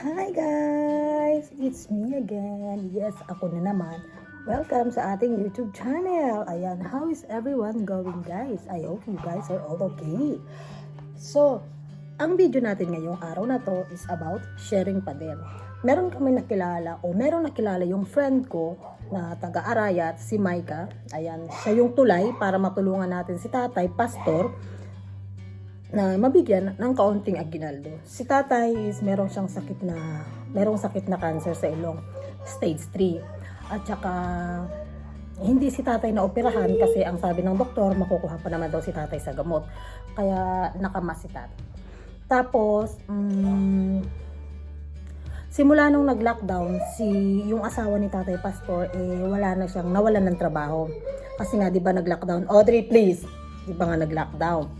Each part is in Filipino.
Hi guys! It's me again. Yes, ako na naman. Welcome sa ating YouTube channel. Ayan, how is everyone going guys? I hope you guys are all okay. So, ang video natin ngayong araw na to is about sharing pa din. Meron kami nakilala o meron nakilala yung friend ko na taga-Arayat, si Maika. Ayan, siya yung tulay para matulungan natin si tatay, pastor, na mabigyan ng kaunting aginaldo. Si tatay is meron siyang sakit na merong sakit na cancer sa ilong, stage 3. At saka hindi si tatay na operahan kasi ang sabi ng doktor makukuha pa naman daw si tatay sa gamot. Kaya nakamas si tatay. Tapos mm, simula nung nag-lockdown, si yung asawa ni Tatay Pastor eh wala na siyang nawalan ng trabaho. Kasi nga 'di ba nag-lockdown? Audrey, please. 'Di ba nga nag-lockdown?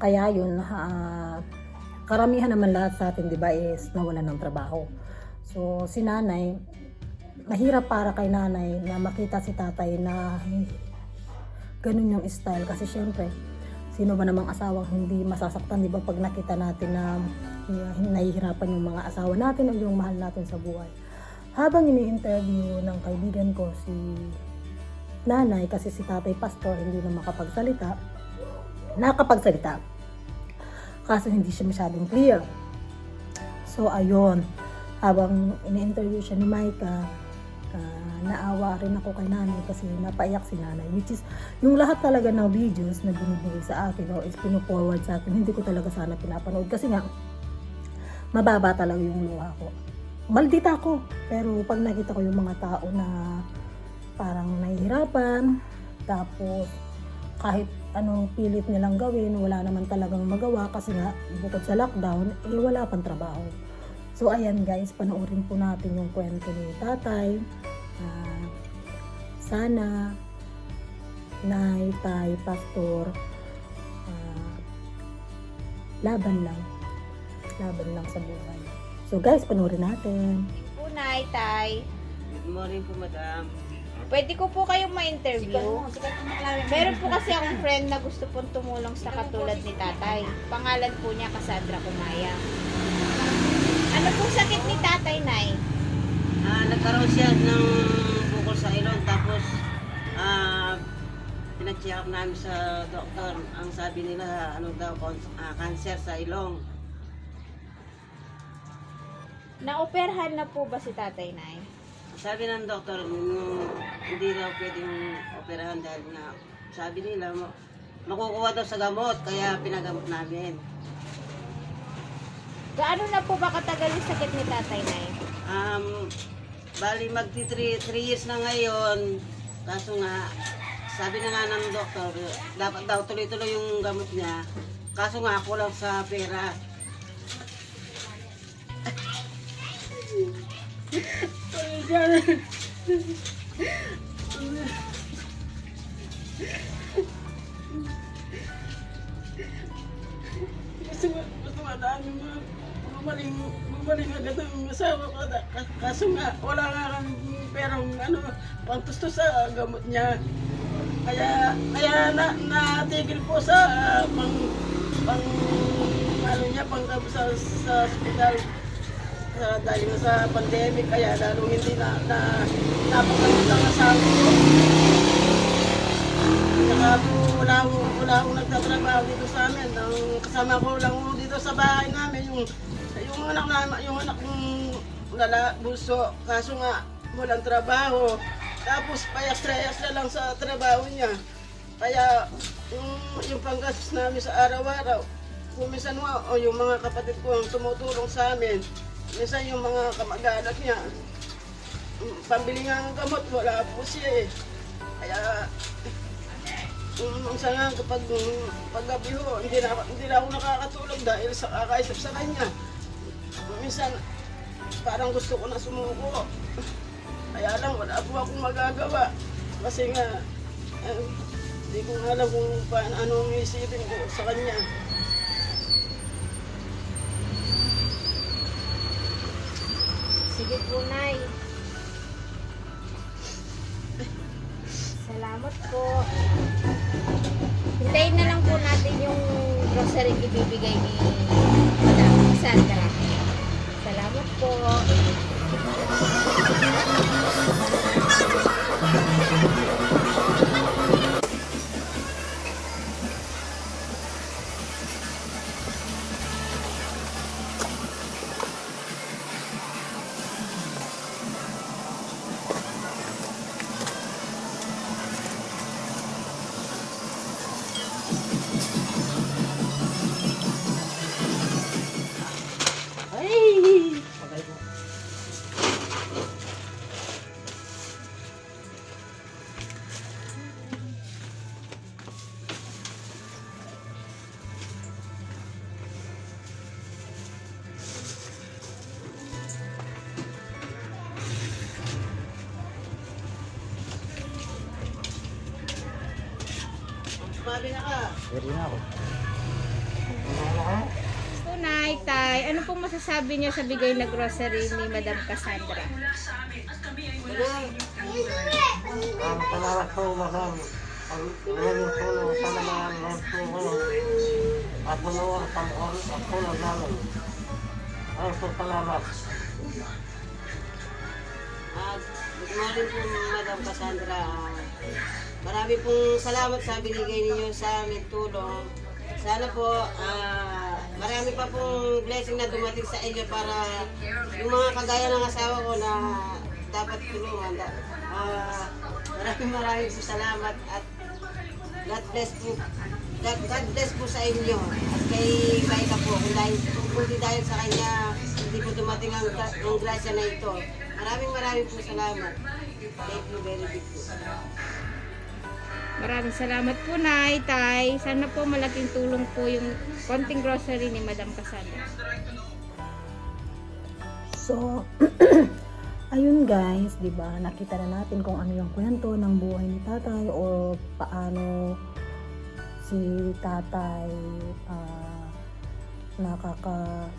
Kaya yun, ah, karamihan naman lahat sa atin, di ba, is nawalan ng trabaho. So, si nanay, mahirap para kay nanay na makita si tatay na ganun yung style. Kasi syempre, sino ba namang asawang hindi masasaktan, di ba, pag nakita natin na uh, nahihirapan yung mga asawa natin o yung mahal natin sa buhay. Habang ini-interview ng kaibigan ko si nanay, kasi si tatay pastor hindi na makapagsalita, nakapagsalita. Kaso hindi siya masyadong clear. So, ayun. Habang ini-interview siya ni Micah, ah, naawa rin ako kay nanay kasi napaiyak si nanay. Which is, yung lahat talaga ng videos na binibigay sa akin o is pinu-forward sa akin, hindi ko talaga sana pinapanood. Kasi nga, mababa talaga yung luha ko. Maldita ako. Pero pag nakita ko yung mga tao na parang nahihirapan, tapos kahit anong pilit nilang gawin, wala naman talagang magawa kasi nga bukod sa lockdown, eh wala pang trabaho. So ayan guys, panoorin po natin yung kwento ni tatay. Ah, sana, nay, tay, pastor, ah, laban lang. Laban lang sa buhay. So guys, panoorin natin. po, Nay, Tay. Good morning po, madam. Pwede ko po kayong ma-interview. Meron po kasi akong friend na gusto pong tumulong sa katulad ni Tatay. Pangalan po niya Cassandra Kumaya. Ano pong sakit ni Tatay, Nay? Ah, nagkaroon siya ng bukol sa ilong tapos ah pinacheck up namin sa doktor. Ang sabi nila ano daw cons- ah, cancer sa ilong. Naoperahan na po ba si Tatay, Nay? Sabi ng doktor mm, hindi daw pwedeng operahan dahil na sabi nila ma- makukuha daw sa gamot kaya pinagamot namin. Gaano na po ba katagal yung sakit ni Tatay, Nay? Um, bali magti 3 years na ngayon. Kaso nga, sabi na nga ng doktor, dapat daw tuloy-tuloy yung gamot niya. Kaso nga, kulang sa pera. Gusto mo, gusto mo daan yung mga gumaling, gumaling agad ang asawa ko. Kaso nga, wala nga kang perang ano, pangtusto sa gamot niya. Kaya, kaya na, natigil po sa ah, pang, pang, ano niya, pang sa, sa hospital. Sa, dahil sa pandemic, kaya lalong hindi na, na napakalit ang asawa ko. Saka wala wala akong nagtatrabaho dito sa amin. Ang kasama ko lang dito sa bahay namin, yung, yung anak na, yung anak kong lala, buso. Kaso nga, walang trabaho. Tapos payas-trayas na lang sa trabaho niya. Kaya yung, yung panggastos namin sa araw-araw, kung minsan nga, o yung mga kapatid ko ang tumutulong sa amin, minsan yung mga kamag-anak niya, mm, pambili nga ng gamot, wala po siya eh. Kaya Um, sa nga kapag um, paggabi ho, hindi na, hindi na ako nakakatulog dahil sa kakaisip sa kanya. Minsan, parang gusto ko na sumuko. Kaya lang, wala po akong magagawa. Kasi nga, eh, hindi ko nga alam kung paano anong isipin ko sa kanya. Sige po, Nay. Salamat po. Hintayin na lang po natin yung grocery ibibigay ni Madam Sandra. Salamat po. Kabila ka. Tunay, tay. Ano pong masasabi niyo sa bigay na grocery ni Madam Cassandra? Ang salamat po mahal. Ang maraming tulong sa mga lahat po ngayon. At sa mga at tulong namin. Ay po salamat. Good morning po, Madam Cassandra. Marami pong salamat sa binigay ninyo sa aming tulong. Sana po, ah, marami pa pong blessing na dumating sa inyo para yung mga kagaya ng asawa ko na dapat tulungan. Ah, maraming maraming po salamat at God bless po. God, God bless po sa inyo at kay Maika po. Kung dahil, kung dahil sa kanya, hindi po dumating ang, ang grasya na ito. Maraming maraming po salamat. Thank you very big po. Maraming salamat po, Nay, tay. Sana po malaking tulong po yung konting grocery ni Madam Cassandra. So, ayun guys, 'di ba? Nakita na natin kung ano yung kwento ng buhay ni Tatay o paano si Tatay ah, nakaka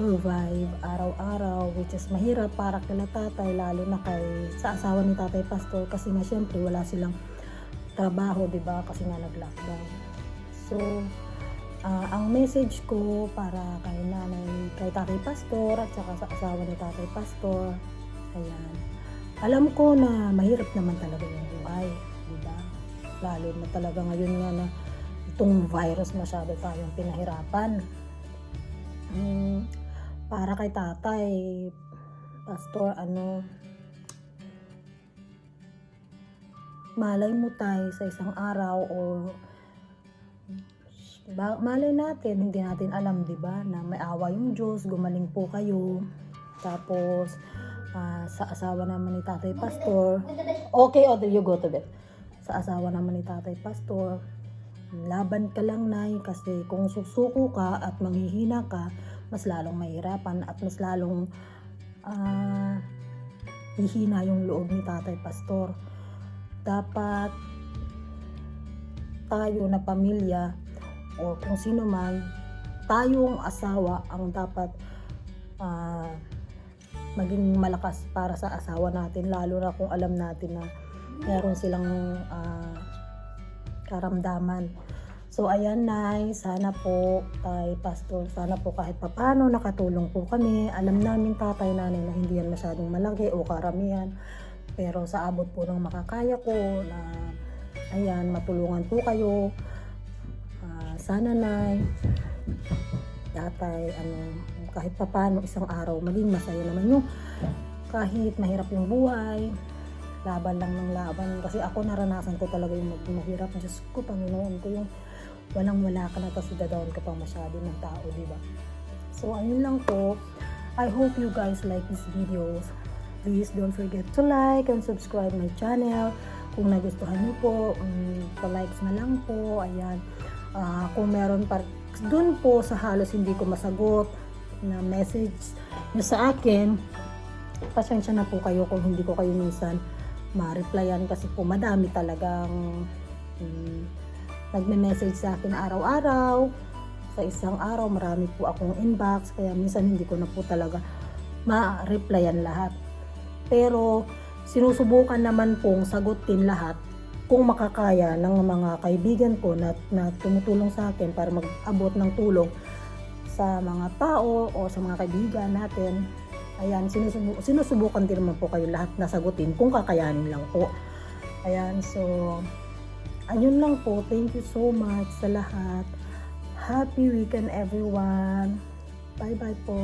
survive araw-araw which is mahirap para kila tatay lalo na kay sa asawa ni tatay pastor kasi nga syempre wala silang trabaho 'di ba kasi nga nag-lockdown so Ah, ang message ko para kay nanay, kay tatay pastor at saka sa asawa ni tatay pastor, ayan. Alam ko na mahirap naman talaga yung buhay, di ba? Lalo na talaga ngayon nga na itong virus masyado tayong pinahirapan. Hmm, para kay tatay, pastor, ano, malay mo tayo sa isang araw ba, malay natin, hindi natin alam, di ba, na may awa yung Diyos, gumaling po kayo. Tapos, ah, sa asawa naman ni Tatay Pastor, okay, Audrey, you go to bed. Sa asawa naman ni Tatay Pastor, laban ka lang, Nay, kasi kung susuko ka at manghihina ka, mas lalong mahirapan at mas lalong ah, hihina yung loob ni Tatay Pastor. Dapat tayo na pamilya o kung sino man, tayong asawa ang dapat ah, maging malakas para sa asawa natin lalo na kung alam natin na meron silang ah, karamdaman. So ayan Nay, sana po kay Pastor, sana po kahit papano nakatulong po kami. Alam namin tatay nanay na hindi yan masyadong malaki o karamihan. Pero sa abot po ng makakaya ko na ayan, matulungan po kayo. Ah, sana na tatay ano kahit papano isang araw maging masaya naman yung kahit mahirap yung buhay laban lang ng laban. Kasi ako naranasan ko talaga yung mahirap. Diyos ko Panginoon ko yung walang wala ka na tapos dadawin ka pa masyado ng tao di ba? So ayun lang po. I hope you guys like this videos please don't forget to like and subscribe my channel. Kung nagustuhan niyo po um, pa-likes na lang po. Ayan. Ah, kung meron pa dun po sa halos hindi ko masagot na message nyo sa akin pasensya na po kayo kung hindi ko kayo minsan ma-replyan kasi po madami talagang um, nagme-message sa akin araw-araw. Sa isang araw marami po akong inbox kaya minsan hindi ko na po talaga ma-replyan lahat pero sinusubukan naman pong sagutin lahat kung makakaya ng mga kaibigan ko na, na tumutulong sa akin para mag-abot ng tulong sa mga tao o sa mga kaibigan natin. Ayan, sinusubu- sinusubukan din naman po kayo lahat na sagutin kung kakayanin lang po. Ayan, so, ayun lang po. Thank you so much sa lahat. Happy weekend everyone. Bye-bye po.